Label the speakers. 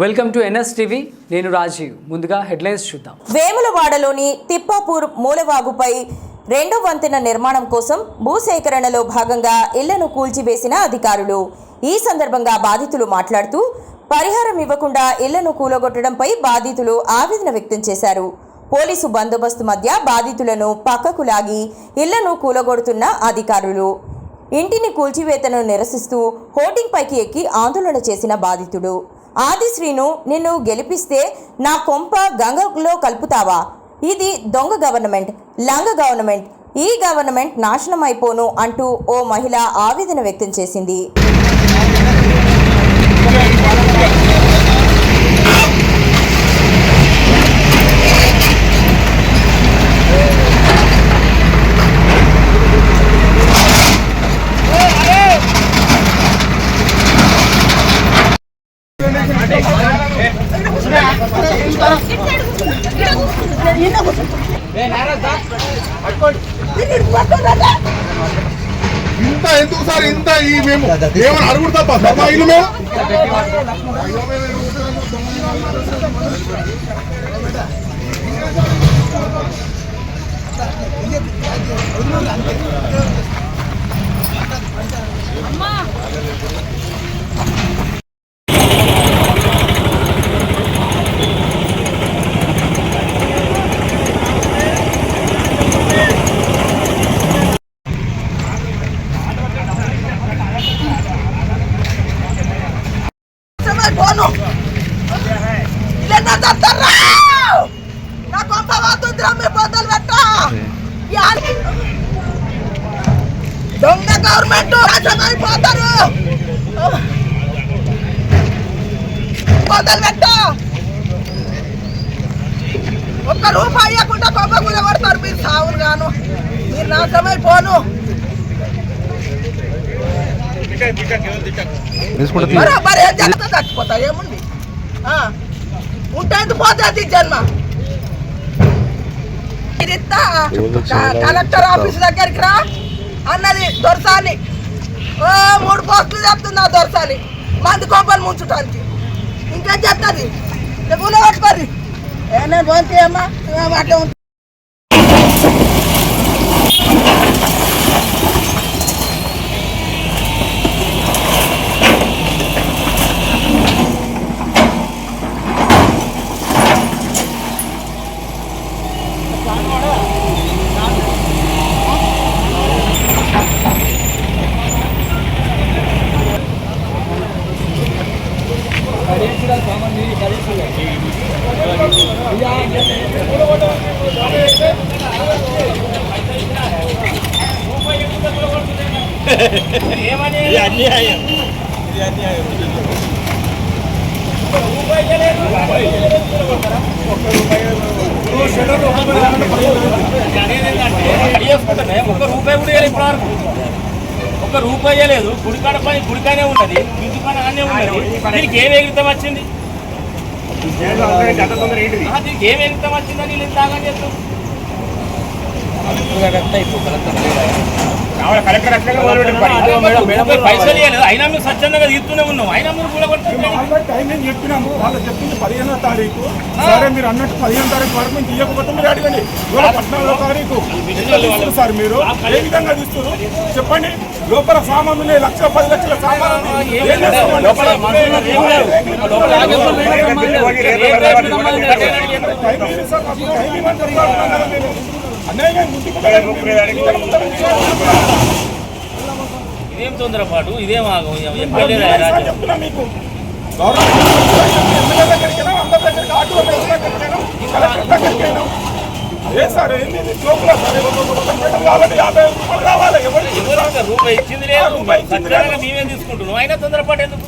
Speaker 1: Welcome to NS TV నేను రాజీవ్. ముందుగా headlines చూద్దాం.
Speaker 2: వేములవాడలోని తిప్పాపూర్ మూలవాగుపై రెండో వంతెన నిర్మాణం కోసం భూసేకరణలో భాగంగా ఇళ్ళను కూల్చివేసిన అధికారులు. ఈ సందర్భంగా బాధితులు మాట్లాడుతూ పరిహారం ఇవ్వకుండా ఇళ్ళను కూలగొట్టడంపై బాధితులు ఆవేదన వ్యక్తం చేశారు. పోలీసు బందోబస్తు మధ్య బాధితులను పక్కకు లాగి ఇళ్ళను కూలగొడుతున్న అధికారులు. ఇంటిని కూల్చివేతను నిరసిస్తూ హోర్డింగ్ పైకి ఎక్కి ఆందోళన చేసిన బాధితుడు. ఆదిశ్రీను నిన్ను గెలిపిస్తే నా కొంప గంగలో కలుపుతావా? ఇది దొంగ గవర్నమెంట్ లంగ గవర్నమెంట్. ఈ గవర్నమెంట్ నాశనం అయిపోను అంటూ ఓ మహిళ ఆవేదన వ్యక్తం చేసింది.
Speaker 3: ఇంత ఎందుకు సార్? ఇంత ఈ మేము ఏమని అడుగుడు తప్ప? మా ఇల్లు మేము
Speaker 4: పోను ఇలా చెప్తారా నా గొప్ప వాతుందిరా మీ బొద్దలు పెట్ట దొంగ గవర్నమెంట్ రాజమైపోతారు బొద్దలు పెట్ట ఒక్క రూపాయి ఇవ్వకుండా కొమ్మ కూడా పడతారు మీరు సావులు గాను మీరు నాశమైపోను బరాబర్ ఏం జరుగుతుందో చచ్చిపోతా ఏముంది ఆ, ఉంటుంది పోతుంది జన్మ. ఇదిత్తా క- కలెక్టర్ ఆఫీస్ దగ్గరికి రా. అన్నది దొరసాలి ఓ మూడు పోస్టులు చెప్తున్నా దొరసాలి మంది కొంపలు ముంచడానికి ఇంకేం చెప్తుంది? నువ్వు పట్టుకోరి నేను పోతే అమ్మా. అట్లా ఉంటుంది
Speaker 5: చేసుకుంటానే ఒక్క రూపాయి కూడా ఇప్పుడు వరకు ఒక్క రూపాయి లేదు గుడికాడ పని గుడికానే ఉన్నది. ఇంటి పని అన్నీ ఉన్నది. దీనికి ఏం ఎగిరితం వచ్చింది? ఆ, దీనికి ఏం ఎగురుతాం వచ్చిందని వీళ్ళు ఇంత పైసలు ఇవ్వలేదు అయినా మేము స్వచ్ఛందంగా తీస్తూనే ఉన్నాం అయినా మీరు కూడా
Speaker 6: టైమింగ్ వాళ్ళు చెప్పింది పదిహేనో తారీఖు సరే మీరు అన్నట్టు పదిహేను తారీఖు వరకు మేము తీయకపోతే మీరు అడగండి ఇవాళ పద్నాలుగో తారీఖు సార్ మీరు ఏ విధంగా తీస్తారు చెప్పండి లోపల సామాన్లు ఉన్నాయి లక్ష పది లక్షల సామాన్లు
Speaker 5: ఇదేం తొందరపాటు? ఇదేం ఆగం?
Speaker 6: చెప్తున్నా మీకు. ఏ సార్ ఏంది కావాలి యాభై రూపాయలు కావాలి ఎవరు
Speaker 5: రూపాయి ఇచ్చింది లేదు. మేమేం తీసుకుంటున్నాం? అయినా తొందరపాటు ఎందుకు?